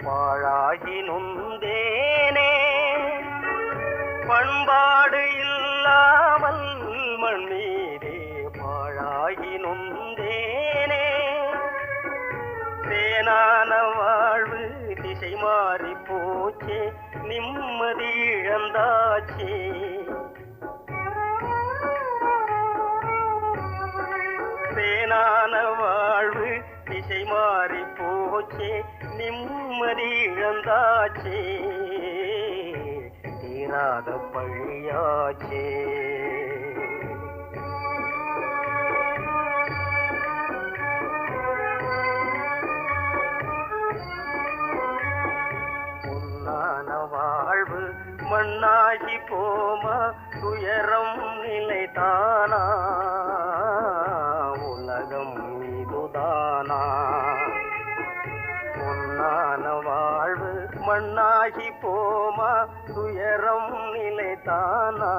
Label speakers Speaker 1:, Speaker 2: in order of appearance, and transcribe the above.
Speaker 1: மீதே பாழாகி நொந்தேனே பண்பாடு இல்லாமல் மண்ணீரே மீதே பாழாகி நொந்தேனே தேனான வாழ்வு திசை மாறி போச்சே நிம்மதி இழந்தாச்சே. தேனான வாழ்வு திசை மாறி போச்சே நிம்மதி இழந்தாச்சே. தீராத பழியாச்சே. வாழ்வு மண்ணாகி போமா துயரம் நிலைதானா? மண்ணாகி போமா துயரம் நிலைதானா?